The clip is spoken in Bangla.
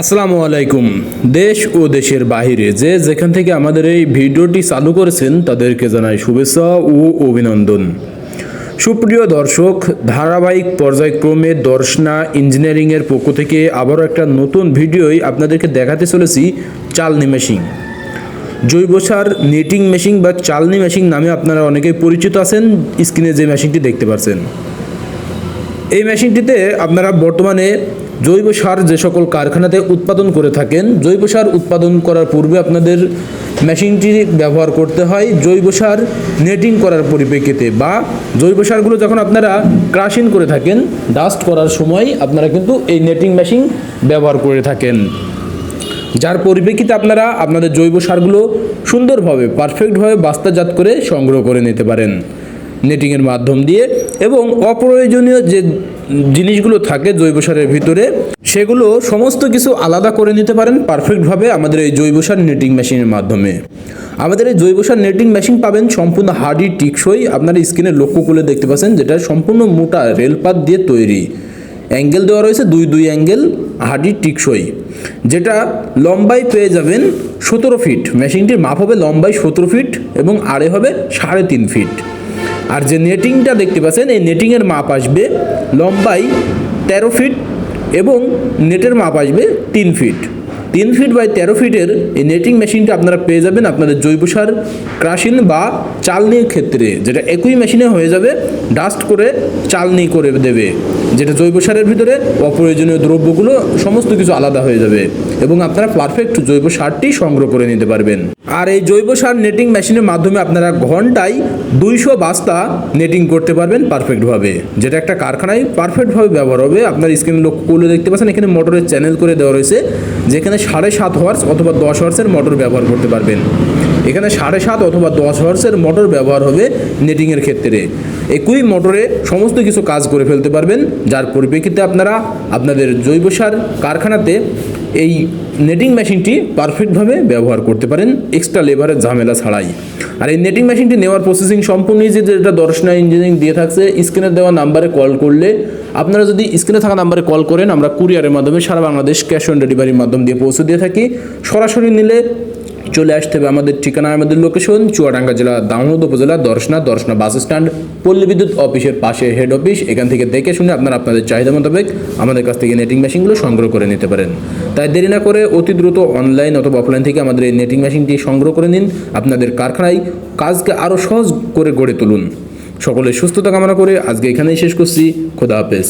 আসসালামু আলাইকুম। দেশ ও দেশের বাইরে যে যেখান থেকে আমাদের এই ভিডিওটি চালু করেছেন, তাদেরকে জানাই শুভেচ্ছা ও অভিনন্দন। সুপ্রিয় দর্শক, ধারাবাহিক পর্যায়ক্রমে দর্শনা ইঞ্জিনিয়ারিংয়ের পক্ষ থেকে আবারও একটা নতুন ভিডিওই আপনাদেরকে দেখাতে চলেছি, চালনি মেশিন। জৈব সার, নেটিং মেশিন বা চালনি মেশিন নামে আপনারা অনেকেই পরিচিত আছেন, স্ক্রিনে যে মেশিনটি দেখতে পাচ্ছেন এই মেশিনটিতে আপনারা বর্তমানে জৈব সার যে সকল কারখানাতে উৎপাদন করে থাকেন, জৈব সার উৎপাদন করার পূর্বে আপনাদের মেশিনটি ব্যবহার করতে হয়। জৈব সার নেটিং করার পরিপ্রেক্ষিতে বা জৈব সারগুলো যখন আপনারা ক্রাশিং করে থাকেন, ডাস্ট করার সময় আপনারা কিন্তু এই নেটিং মেশিন ব্যবহার করে থাকেন। যার পরিপ্রেক্ষিতে আপনারা আপনাদের জৈব সারগুলো সুন্দরভাবে, পারফেক্টভাবে বাস্তাজাত করে সংগ্রহ করে নিতে পারেন। নেটিংয়ের মাধ্যম দিয়ে এবং অপ্রয়োজনীয় যে জিনিসগুলো থাকে জৈব সারের ভিতরে, সেগুলো সমস্ত কিছু আলাদা করে নিতে পারেন পারফেক্টভাবে আমাদের এই জৈব সার নেটিং মেশিনের মাধ্যমে। আমাদের এই জৈব সার নেটিং মেশিন পাবেন সম্পূর্ণ হার্ডি টিকসই, আপনারা স্ক্রিনে লক্ষ্য করে দেখতে পাচ্ছেন যেটা সম্পূর্ণ মোটা রেলপাত দিয়ে তৈরি। অ্যাঙ্গেল দেওয়া রয়েছে দুই দুই অ্যাঙ্গেল হাডি টিকসই, যেটা লম্বাই পেয়ে যাবেন সতেরো ফিট মেশিনটির মাপ হবে লম্বাই সতেরো ফিট এবং আড়ে হবে সাড়ে তিন ফিট আর যে নেটিংটা দেখতে পাচ্ছেন, এই নেটিংয়ের মাপ আসবে লম্বাই তেরো ফিট এবং নেটের মাপ আসবে তিন ফিট। তিন ফিট বাই তেরো ফিটের এই নেটিং মেশিনটা আপনারা পেয়ে যাবেন আপনাদের জৈব সার ক্রাশিন বা চালনির ক্ষেত্রে, যেটা একই মেশিনে হয়ে যাবে, ডাস্ট করে চালনি করে দেবে। যেটা জৈব সারের ভিতরে অপ্রয়োজনীয় দ্রব্যগুলো সমস্ত কিছু আলাদা হয়ে যাবে এবং আপনারা পারফেক্ট জৈব সারটি সংগ্রহ করে নিতে পারবেন। আর এই জৈব সার নেটিং মেশিনের মাধ্যমে আপনারা ঘন্টায় দুইশো বাস্তা নেটিং করতে পারবেন পারফেক্টভাবে যেটা একটা কারখানায় পারফেক্টভাবে ব্যবহার হবে। আপনার স্ক্রিনে লক্ষ্য করলে দেখতে পাচ্ছেন, এখানে মোটরের চ্যানেল করে দেওয়া রয়েছে, যেখানে সাড়ে সাত হওয়ার্স অথবা দশ হওয়ার্সের মোটর ব্যবহার করতে পারবেন। এখানে সাড়ে সাত অথবা দশ হর্সের মোটর ব্যবহার হবে নেটিংয়ের ক্ষেত্রে। একই মোটরে সমস্ত কিছু কাজ করে ফেলতে পারবেন। যার পরিপ্রেক্ষিতে আপনারা আপনাদের জৈব সার কারখানাতে এই নেটিং মেশিনটি পারফেক্টভাবে ব্যবহার করতে পারেন। এক্সট্রা লেবারের ঝামেলা ছাড়াই। আর এই নেটিং মেশিনটি নেওয়ার প্রসেসিং সম্পূর্ণই যে যেটা দর্শনা ইঞ্জিনিয়ারিং দিয়ে থাকছে স্ক্রিনে দেওয়া নাম্বারে কল করলে আপনারা যদি স্ক্রিনে থাকা নাম্বারে কল করেন, আমরা কুরিয়ারের মাধ্যমে সারা বাংলাদেশ ক্যাশ অন ডেলিভারির মাধ্যম দিয়ে পৌঁছে দিয়ে থাকি। সরাসরি নিলে চলে আসতে হবে আমাদের ঠিকানা, আমাদের লোকেশন চুয়াডাঙ্গা জেলা দামোদ উপজেলা, দর্শনা দর্শনা বাস স্ট্যান্ড পল্লী বিদ্যুৎ অফিসের পাশে হেড অফিস এখান থেকে দেখে শুনে আপনারা আপনাদের চাহিদা মোতাবেক আমাদের কাছ থেকে নেটিং মেশিনগুলো সংগ্রহ করে নিতে পারেন। তাই দেরি না করে অতি দ্রুত অনলাইন অথবা অফলাইন থেকে আমাদের এই নেটিং মেশিনটি সংগ্রহ করে নিন, আপনাদের কারখানায় কাজকে আরও সহজ করে গড়ে তুলুন। সকলের সুস্থতা কামনা করে আজকে এখানেই শেষ করছি, খোদা হাফেজ।